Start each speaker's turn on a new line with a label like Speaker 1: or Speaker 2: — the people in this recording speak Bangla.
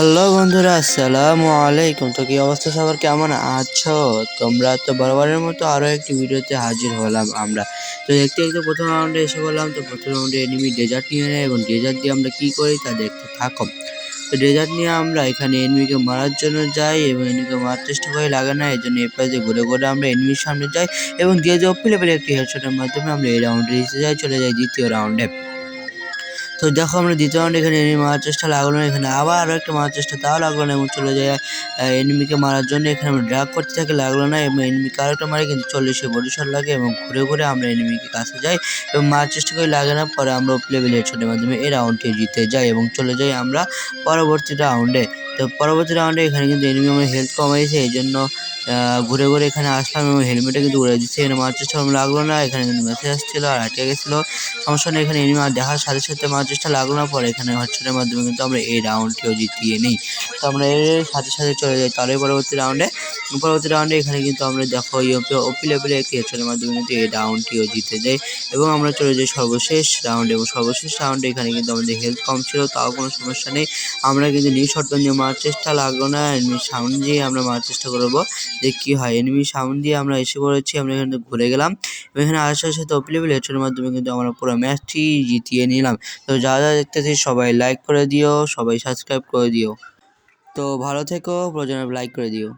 Speaker 1: হ্যালো বন্ধুরা, আসসালামু আলাইকুম। তো কি অবস্থা সবার? কেমন আছো? তোমরা তো বরাবরের মতো আরও একটি ভিডিওতে হাজির হলাম আমরা। তো দেখতে দেখতে প্রথম রাউন্ডে এসে বললাম, তো প্রথম রাউন্ডে এনিমি ডেজার্ট নিয়ে নেয় এবং ডেজার্ট দিয়ে আমরা কি করি তা দেখতে থাকো। তো ডেজার্ট নিয়ে আমরা এখানে এনিমিকে মারার জন্য যাই এবং এনিমিকে মারার চেষ্টা করে, লাগে না এই জন্য এই পাশে ঘুরে ঘুরে আমরা এনিমির সামনে যাই এবং যে যে অপি লেভেলে একটি হেডশটের মাধ্যমে আমরা এই রাউন্ডে এসে যাই, চলে যাই দ্বিতীয় রাউন্ডে তো দেখো আমরা দ্বিতীয় রাউন্ডে এখানে এনিমি মারার চেষ্টা লাগল না, এখানে আবার আরও একটা মারার চেষ্টা, তাও লাগল না এবং চলে যায় এনিমিকে মারার জন্য। এখানে আমরা ড্রাগ করতে থাকি, লাগল না এবং এনিমিকে আরেকটা মারে, কিন্তু চল্লিশে বডি শট লাগে এবং ঘুরে ঘুরে আমরা এনিমিকে কাছে যাই এবং মারার চেষ্টা করে, লাগে না, পরে আমরা লেভেল হেডশটের মাধ্যমে এই রাউন্ডটি জিতে যাই এবং চলে যাই আমরা পরবর্তী রাউন্ডে তো পরবর্তী রাউন্ডে এখানে কিন্তু এনিমি আমার হেলথ কমাইছে এই জন্য ঘুরে ঘুরে এখানে আসলাম এবং হেলমেটে কিন্তু উড়ে দিচ্ছে এখানে মারার চেষ্টা লাগল না, এখানে কিন্তু মেসেজ আসছিল আর আটকে গেছিল। সমস্যা নেই, এখানে এনিমি দেখার সাথে সাথে মারার চেষ্টা লাগল না, পরে এখানে হটশটের মাধ্যমে কিন্তু আমরা এই রাউন্ডটিও জিতিয়ে নিই। তো আমরা এর সাথে সাথে চলে যাই। তাহলে পরবর্তী রাউন্ডে পরবর্তী রাউন্ডে এখানে কিন্তু আমরা দেখো ওপি লেভেলে হেডশটের মাধ্যমে কিন্তু এই রাউন্ডটিও জিতে যাই এবং আমরা চলে যাই সর্বশেষ রাউন্ডে এবং সর্বশেষ রাউন্ডে এখানে কিন্তু আমাদের হেলথ কম ছিল, তাও কোনো সমস্যা নেই। আমরা কিন্তু নিউ শটগান দিয়ে মারার চেষ্টা লাগল না সাউন্ড দিয়ে আমরা মারার চেষ্টা করব। যে কী হয়? এনিমি সাউন্ড দিয়ে আমরা এসে পড়েছি, আমরা এখানে ঘুরে গেলাম। এখানে আসার সাথে অপিলেবল হেডশটের মাধ্যমে কিন্তু আমরা পুরো ম্যাচটি জিতিয়ে নিলাম। তো যা যা দেখতেছি সবাই লাইক করে দিও, সবাই সাবস্ক্রাইব করে দিও। তো ভালো থেকো, প্রয়োজনে লাইক করে দিও।